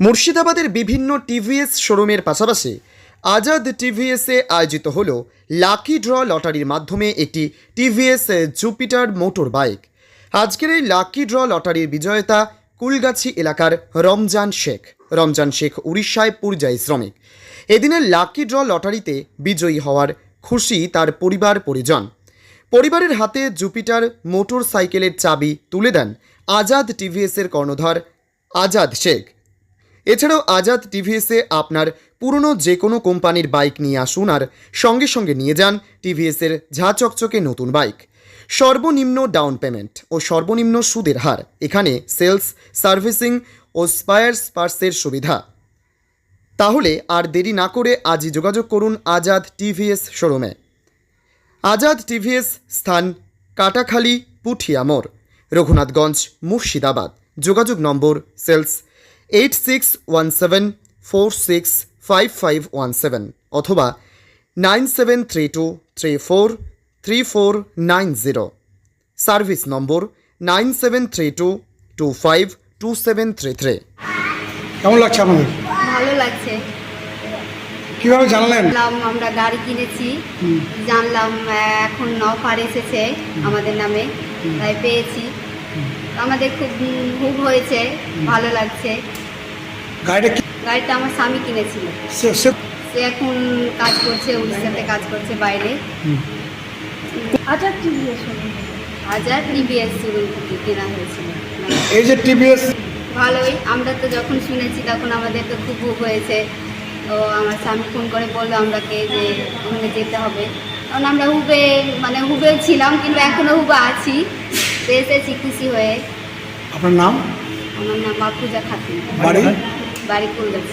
মুর্শিদাবাদের বিভিন্ন টিভিএস শোরুমের পাশাপাশি আজাদ টিভিএসে আয়োজিত হল লাকি ড্র লটারির মাধ্যমে একটি টিভিএস জুপিটার মোটর বাইক আজকের এই লাকি ড্র লটারির বিজয়তা কুলগাছি এলাকার রমজান শেখ। রমজান শেখ উড়িষ্যায় পরিযায়ী শ্রমিক। এদিনের লাকি ড্র লটারিতে বিজয়ী হওয়ার খুশি তার পরিবার পরিজন। পরিবারের হাতে জুপিটার মোটর সাইকেলের চাবি তুলে দেন আজাদ টিভিএসের কর্ণধার আজাদ শেখ। এছাড়াও আজাদ টিভিএসে আপনার পুরনো যে কোনো কোম্পানির বাইক নিয়ে আসুন আর সঙ্গে সঙ্গে নিয়ে যান টিভিএসের ঝা চকচকে নতুন বাইক। সর্বনিম্ন ডাউন পেমেন্ট ও সর্বনিম্ন সুদের হার, এখানে সেলস, সার্ভিসিং ও স্পায়ার্স পার্সের সুবিধা। তাহলে আর দেরি না করে আজই যোগাযোগ করুন আজাদ টিভিএস শোরুমে। আজাদ টিভিএস স্থান কাটাখালী, পুঠিয়া মোড়, রঘুনাথগঞ্জ, মুর্শিদাবাদ। যোগাযোগ নম্বর sales eight six one seven four six five five one seven অথবা nine seven three two three four three four nine zero service নম্বর nine seven three two two five two seven three three কেমন লাগছে আপনাদের? ভালো লাগছে। কীভাবে জানলেন? জানলাম আমরা গাড়ি কিনেছি। জানলাম এখন অফার এসেছে আমাদের নামে। তাই পেয়েছি। আমাদের খুব খুব হয়েছে ভালো লাগছে। গাড়িটা গাড়িটা আমার স্বামী কিনেছিল। সে- এখন কাজ করছে উড়িষ্যাতে কাজ করছে বাইরে। আচ্ছা টিভিএস শোরুম হাজার টিভিএস কেনা হয়েছিল। এই যে টিভিএস ভালোই আমরা তো যখন শুনেছি তখন আমাদের তো খুব ভুগ হয়েছে। তো আমার স্বামী ফোন করে বলল আমরাকে যে ওখানে যেতে হবে। কারণ আমরা হুবে মানে হুবে ছিলাম কিন্তু এখনও হুবে আছি। তো এসেছি খুশি হয়ে। আপনার নাম? আমার নাম বাপুজা খাতুন। বাড়ি? বাড়ি কলকাতা।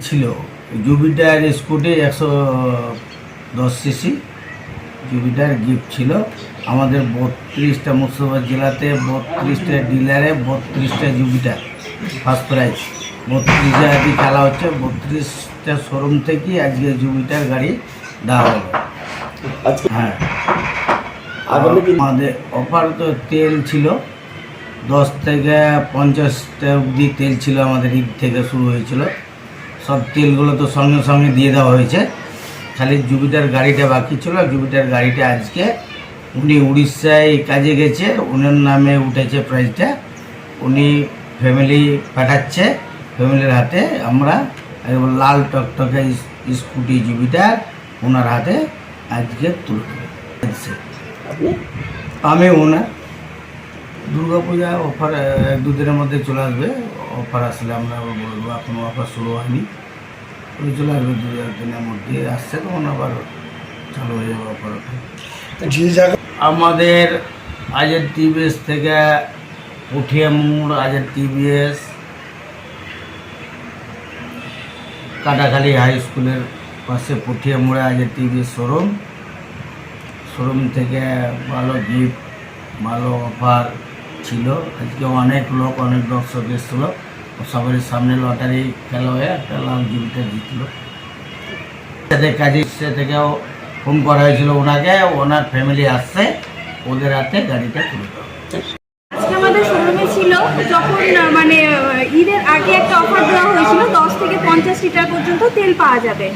ছিল। জুবিটার স্কুটি একশো দশ সিসি। জুবিটার গিফট ছিল। আমাদের বত্রিশটা মুর্শিদাবাদ জেলাতে বত্রিশটা ডিলারে বত্রিশটা জুবিটার। ফার্স্ট প্রাইজ বত্রিশটা আজকে খেলা হচ্ছে। বত্রিশটা শোরুম থেকে আজকে জুবিটার গাড়ি দেওয়া হলো। হ্যাঁ। আমাদের অফার তো তেল ছিল দশ থেকে পঞ্চাশটা অবধি তেল ছিল আমাদের ঈদ থেকে শুরু হয়েছিল। সব তেলগুলো তো সঙ্গে সঙ্গে দিয়ে দেওয়া হয়েছে। খালি জুপিটার গাড়িটা বাকি ছিল জুপিটার গাড়িটা আজকে উনি উড়িষ্যায় কাজে গেছে ওনার নামে উঠেছে প্রাইজটা উনি ফ্যামিলি পাঠাচ্ছে ফ্যামিলির হাতে আমরা লাল টকটকে স্কুটি জুপিটার ওনার হাতে আজকে তুলে দেবো। আমি ওনার দুর্গা পূজা অফার এক দুদিনের মধ্যে চলে আসবে। অফার আসলে আমরা বলব এখনও অফার শুরু হয়নি। চলে আসবে দু একদিনের মধ্যে। আসছে তখন আবার চালু হয়ে যাবে অফার। যে জায়গা আমাদের আজের টিভিএস থেকে পুঠিয়া মোড় আজের টিভিএস কাটাখালী হাই স্কুলের পাশে পুঠিয়া মোড়ে আজের টিভিএস শোরুম। শোরুম থেকে ভালো গিফট ভালো অফার ছিল। আজকে অনেক লোক, অনেক দর্শক এসেছিল। সবার সামনে লটারি খেলা হয়ে একটা লাল জিবিটা জিতলো। সাথে কাজে সে থেকেও ফোন করা হয়েছিল ওনাকে, ওনার ফ্যামিলি আসছে, ওদের হাতে গাড়িটা তুলে যখন মানে ঈদের আগে একটা অফার দেওয়া হয়েছিল, দশ থেকে পঞ্চাশ লিটার পর্যন্ত তেল পাওয়া যাবে।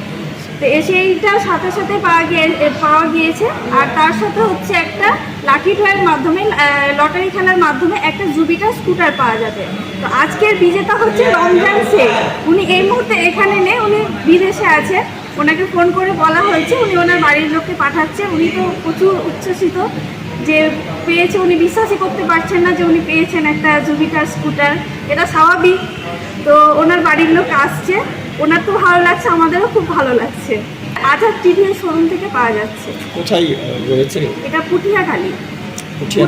তো এ সেইটা সাথে সাথে পাওয়া গিয়ে পাওয়া গিয়েছে। আর তার সাথে হচ্ছে একটা লাকি ড্রয়ের মাধ্যমে লটারি খেলার মাধ্যমে একটা জুবিটার স্কুটার পাওয়া যাবে। তো আজকের বিজেতা হচ্ছে রমজান শেখ। উনি এই মুহূর্তে এখানে নেই, উনি বিদেশে আছে। ওনাকে ফোন করে বলা হয়েছে, উনি ওনার বাড়ির লোককে পাঠাচ্ছে। উনি তো প্রচুর উচ্ছ্বসিত যে পেয়েছে, উনি বিশ্বাসই করতে পারছেন না যে উনি পেয়েছেন একটা জুবিটার স্কুটার। এটা স্বাভাবিক। তো ওনার বাড়ির লোক আসছে। ওনার তো ভালো লাগছে আমাদেরও খুব ভালো লাগছে। আজাদ টিভি শোরুম থেকে পাওয়া যাচ্ছে। কোথায় রয়েছে? এটা পুঠিয়াখালী পুঠিয়া?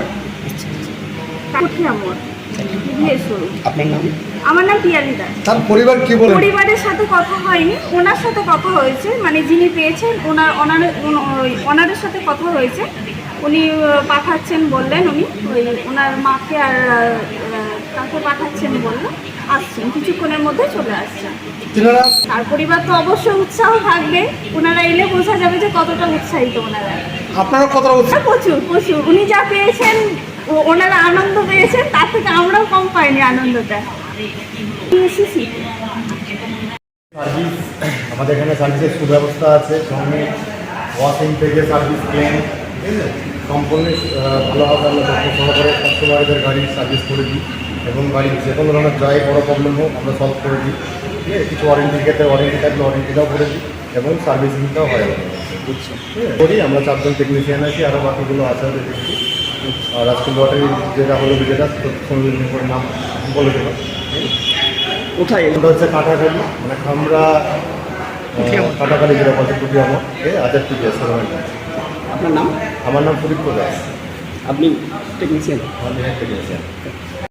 পুঠিয়া মোড় টিভি শোরুম। আপনার নাম? আমার নাম পিয়ালি দাস। তার পরিবার কি বলেন পরিবারের সাথে কথা হয়নি ওনার সাথে কথা হয়েছে মানে যিনি পেয়েছেন ওনার ওনার ওনাদের সাথে কথা হয়েছে। উনি পাঠাচ্ছেন বললেন উনি ওই ওনার মাকে আর তাকে পাঠাচ্ছেন বলল আসছেন কিছুক্ষণের মধ্যে চলে আসছেন। তার পরিবার তো অবশ্যই উৎসাহ থাকবে ওনারা এলে বোঝা যাবে যে কতটা উৎসাহিত ওনারা। আপনারা কতটা উৎসাহ হ্যাঁ, প্রচুর প্রচুর। উনি যা পেয়েছেন ও- ওনারা আনন্দ পেয়েছেন তার থেকে আমরাও কম পাইনি আনন্দটা। এসেছি। সার্ভিস আমাদের এখানে সার্ভিসের সুব্যবস্থা আছে সঙ্গে ওয়াশিং থেকে সার্ভিস ক্লেম ঠিক আছে? সম্পূর্ণ ভালোভাবে আমরা সহকারে কাস্টমারদের গাড়ির সার্ভিস করে দিই। এবং গাড়ির যে কোনো ধরনের যাই বড় প্রবলেম হোক আমরা সলভ করে দিই। ঠিক আছে? কিছু ওয়ারেন্টি ক্ষেত্রে ওয়ারেন্টি থাকলে ওয়ারেন্টিটাও করে দিই এবং সার্ভিসিংটাও হয় বুঝছি করি আমরা চারজন টেকনিশিয়ান আছি আরও বাকিগুলো আছে ওদের দেখছি। আর আজকে লটারি যেটা হলো যেটা সঙ্গে নাম বলে দেবো। কোথায়? ওটা হচ্ছে কাটাকালি মানে খামরা কাটাকালি যেটা বলছে টুপি আমার আজাদ টুপি আছে আপনার নাম? আমার নাম ফরিদ দাস আপনি টেকনিশিয়ান আমি একটা